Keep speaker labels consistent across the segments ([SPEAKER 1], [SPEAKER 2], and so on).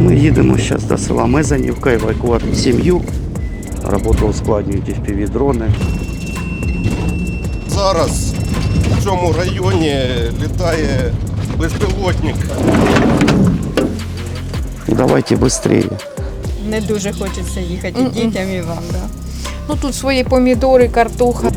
[SPEAKER 1] Ми їдемо зараз до села Мезанівка, евакуати сім'ю. Роботу ускладнюють fpv дрони.
[SPEAKER 2] Зараз в цьому районі літає безпілотник.
[SPEAKER 1] Давайте швидше.
[SPEAKER 3] Не дуже хочеться їхати і дітям і вам. Да.
[SPEAKER 4] Ну тут свої помідори, картоха.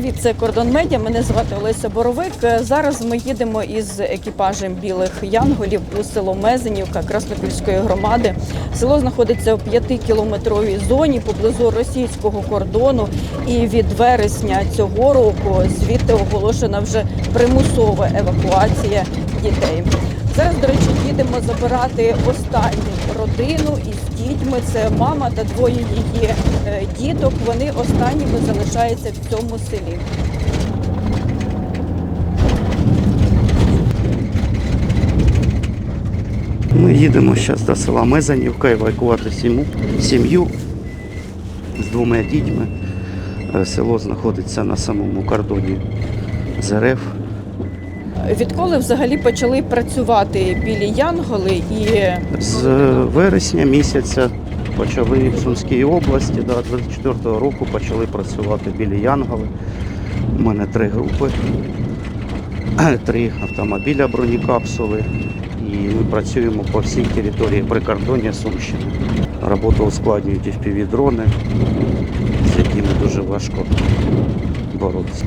[SPEAKER 3] Привіт, це Кордон Медіа. Мене звати Олеся Боровик. Е, Зараз ми їдемо із екіпажем білих янголів у село Мезенівка Краснопільської громади. Село знаходиться у п'ятикілометровій зоні поблизу російського кордону. І від вересня цього року звідти оголошена вже примусова евакуація дітей. Зараз, до речі, їдемо забирати останню родину із дітьми. Це мама та двоє її е, діток. Вони останніми залишаються в цьому селі.
[SPEAKER 1] Ми їдемо зараз до села Мезанівка, евакуати сім'ю, з двома дітьми. Е, Село знаходиться на самому кордоні з РФ.
[SPEAKER 3] Відколи взагалі почали працювати білі янголи і
[SPEAKER 1] З вересня місяця почали в Сумській області, да, 24-го року почали працювати білі Янголи. У мене три групи, три автомобіля бронекапсули. І ми працюємо по всій території прикордоння Сумщини. Роботу ускладнюють fpv дрони, з якими дуже важко боротися.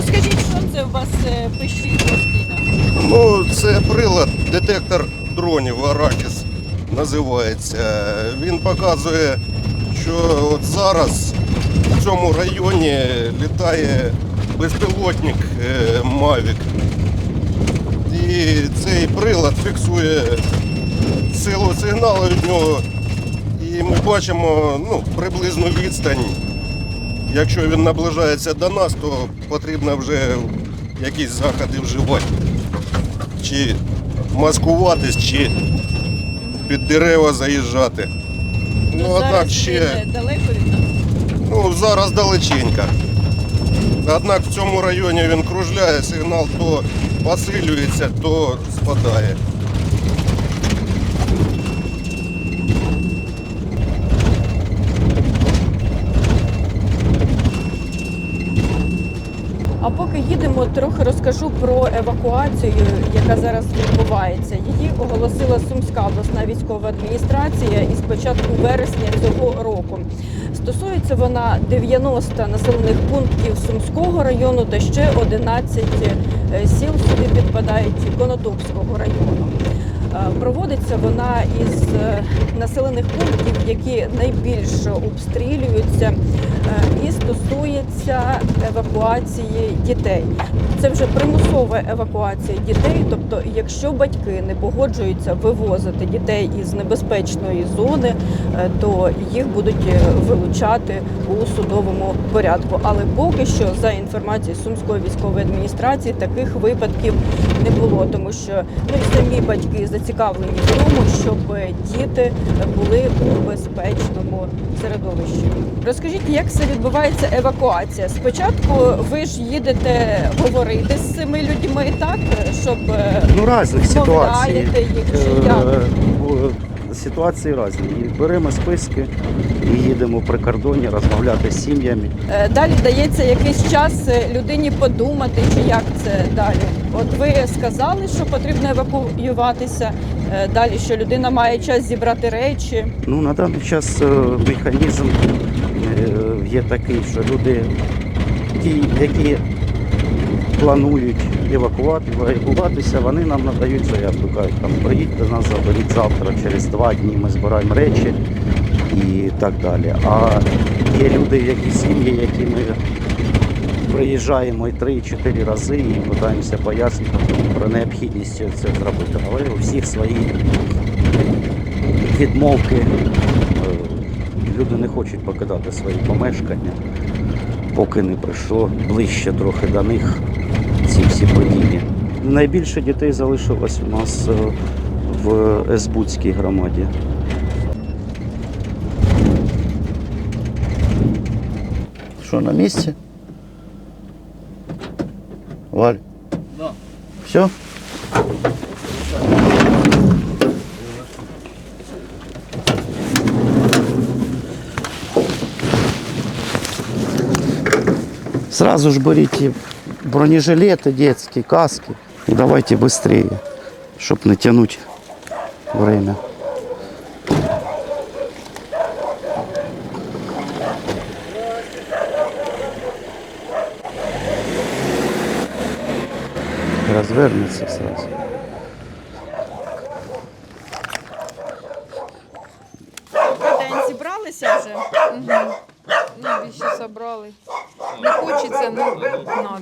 [SPEAKER 3] розкажіть, що це у вас е, пищить постійно?
[SPEAKER 2] Ну, це прилад, детектор дронів Аракіс називається. Він показує, що от зараз в цьому районі літає безпілотник е, Mavic. І цей прилад фіксує силу сигналу від нього. І ми бачимо ну, приблизну відстань. Якщо він наближається до нас, то потрібно вже якісь заходи вживати. Чи маскуватись, чи під дерева заїжджати. Ну, однак
[SPEAKER 3] Зараз
[SPEAKER 2] ще
[SPEAKER 3] він далеко від нас.
[SPEAKER 2] ну, зараз далеченько. Однак в цьому районі він кружляє, сигнал то посилюється, то спадає.
[SPEAKER 3] А поки їдемо, трохи розкажу про евакуацію, яка зараз відбувається. Її оголосила Сумська обласна військова адміністрація із початку вересня цього року. Стосується вона 90 населених пунктів Сумського району та ще 11 е, сіл сюди підпадають Конотопського району. Е, Проводиться вона із е, населених пунктів, які найбільш обстрілюються, е, і стосується евакуації дітей. Це вже примусова евакуація дітей. Тобто, якщо батьки не погоджуються вивозити дітей із небезпечної зони, то їх будуть вилучати у судовому порядку. Але поки що, за інформацією Сумської військової адміністрації, таких випадків не було, тому що ну, самі батьки зацікавлені в тому, щоб діти були у безпечному середовищі. Розкажіть, як це відбувається евакуація? Спочатку ви ж їдете говорити з цими людьми, так щоб е,
[SPEAKER 1] Ну, різних ситуацій.
[SPEAKER 3] Їх чи як?
[SPEAKER 1] Ситуації різні. І Беремо списки і їдемо при кордоні розмовляти з сім'ями.
[SPEAKER 3] е, далі дається якийсь час е, людині подумати, чи як це далі. От ви сказали, що потрібно евакуюватися. е, Далі що людина має час зібрати речі.
[SPEAKER 1] Ну, на даний час механізм є такий, що люди, ті, які планують евакувати, евакуватися, вони нам надають заявку. Кажуть, там приїдьте до нас, заберіть завтра, через два дні ми збираємо речі і так далі. А є люди, які сім'ї, які ми приїжджаємо і три, і чотири рази і намагаємося пояснити про необхідність це зробити. Але у всіх свої відмовки. Е, люди не хочуть покидати свої помешкання, поки не прийшло ближче трохи до них всі події. Найбільше дітей залишилось у нас е, в Есбудській громаді. Що, на місці? Валь?
[SPEAKER 5] Да.
[SPEAKER 1] Все? Сразу же берите бронежилеты детские, каски. И давайте быстрее, чтобы не тянуть время. Развернется сразу.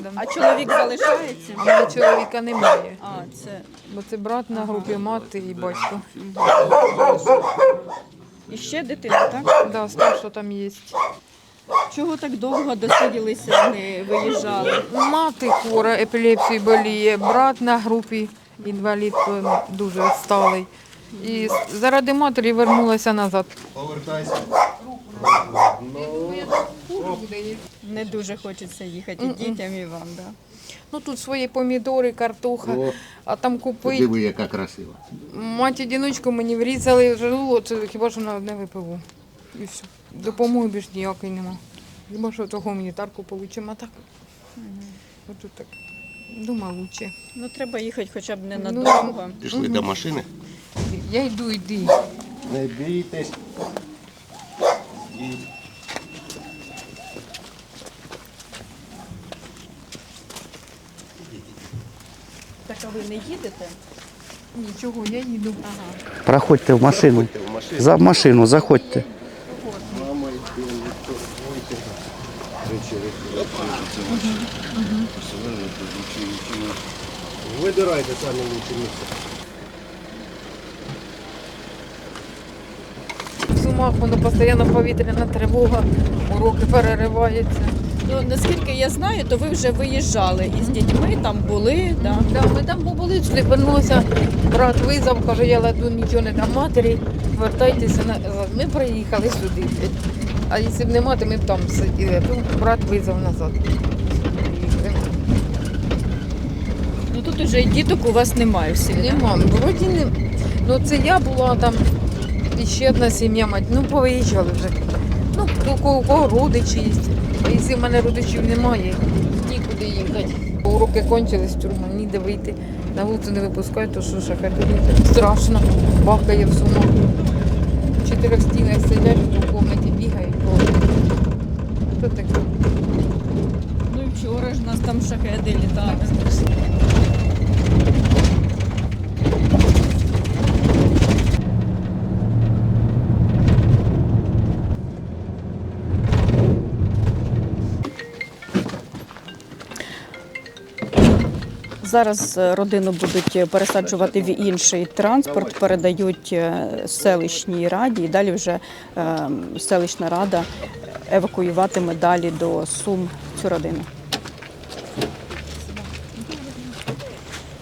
[SPEAKER 4] Надо.
[SPEAKER 3] А чоловік залишається?
[SPEAKER 4] А в мене чоловіка немає.
[SPEAKER 3] А, це.
[SPEAKER 4] Бо це брат на групі, мати і батько.
[SPEAKER 3] І ще дитина, так?
[SPEAKER 4] Да, старша там є.
[SPEAKER 3] Чого так довго досиділися, не виїжджали?
[SPEAKER 4] Мати хвора, епілепсією боліє, брат на групі, інвалід дуже сталий. І заради матері вернулася назад.
[SPEAKER 2] Повертайся.
[SPEAKER 3] Не дуже хочеться їхати і дітям і вам, так?
[SPEAKER 4] Ну тут свої помідори, картоха,
[SPEAKER 5] О,
[SPEAKER 4] а там купить.
[SPEAKER 5] диви, яка красива.
[SPEAKER 4] Мать одиночку мені врізали желудок, це хіба що на одне випиву. І все. Допомоги більш ніякої нема. Хіба що того гуманітарку получимо, а так. Отут так. Дума лучше.
[SPEAKER 3] Ну треба їхати хоча б не
[SPEAKER 4] Ну,
[SPEAKER 3] надовго.
[SPEAKER 2] Пішли до машини.
[SPEAKER 4] Я йду, йди.
[SPEAKER 2] Не бійтесь.
[SPEAKER 3] Так ви не їдете?
[SPEAKER 4] Нічого, я їду.
[SPEAKER 1] Проходьте в машину.
[SPEAKER 2] В машину.
[SPEAKER 1] За машину заходьте.
[SPEAKER 2] Вибирайте самі лучше місце.
[SPEAKER 4] В сумах воно постійно повітряна тривога, уроки перериваються.
[SPEAKER 3] Ну наскільки я знаю, то ви вже виїжджали із дітьми, там були, да?
[SPEAKER 4] Да, ми там побули, сюди вернулися, брат визвав, каже, я ладу нічого не дам матері, вертайтеся назад. Ми приїхали сюди. А якщо б нема, то ми б там сиділи. Тут брат визвав назад.
[SPEAKER 3] Ну тут уже діток у вас немає всі.
[SPEAKER 4] Нема, вроді не. Ну це я була там, і ще одна сім'я, мать, ну повиїжджали вже. Ну, у кого, у кого родичі є. А якщо в мене родичів немає, нікуди їхати. Уроки кончились, тюрма, ніде вийти. На вулицю не випускають, то що шахати. Страшно, бахкає в сумах. В чотирьох стінах сидять, в кімнаті бігають. Що таке?
[SPEAKER 3] Ну і вчора ж у нас там шахеди літали. Зараз е, родину будуть пересаджувати в інший транспорт, передають е, селищній раді, і далі вже е, селищна рада евакуюватиме далі до Сум цю родину.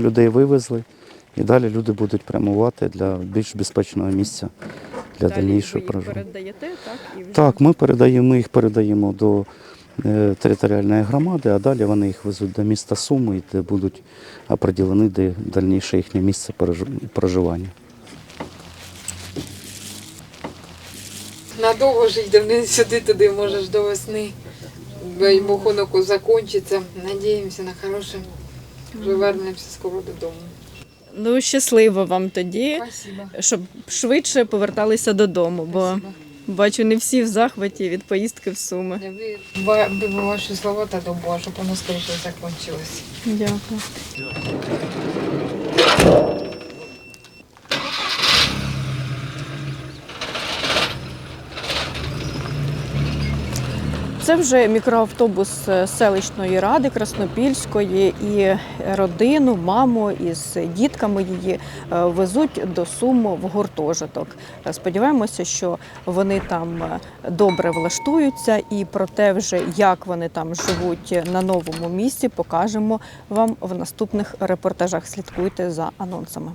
[SPEAKER 1] Людей вивезли, і далі люди будуть прямувати для більш безпечного місця для дальнішого проживання.
[SPEAKER 3] так?
[SPEAKER 1] Ми передаємо, ми їх передаємо до е, територіальної громади, а далі вони їх везуть до міста Суми, де будуть определені де дальніше їхнє місце проживання.
[SPEAKER 4] Надовго ж йде не сюди туди, можеш до весни. Дай Бог закінчиться. Надіємося на хороше. Вже вернемося скоро додому.
[SPEAKER 3] Ну, щасливо вам тоді,
[SPEAKER 4] Спасибо.
[SPEAKER 3] щоб швидше поверталися додому, бо
[SPEAKER 4] Спасибо.
[SPEAKER 3] Бачу, не всі в захваті від поїздки в Суми.
[SPEAKER 4] Би ваші слова та до Бога, щоб воно скоріше закінчилось.
[SPEAKER 3] Дякую. Це вже мікроавтобус е, селищної ради Краснопільської і родину, маму із дітками її е, везуть до Сум в гуртожиток. Сподіваємося, що вони там е, добре влаштуються, і про те, вже як вони там живуть на новому місці, покажемо вам в наступних репортажах. Слідкуйте за анонсами.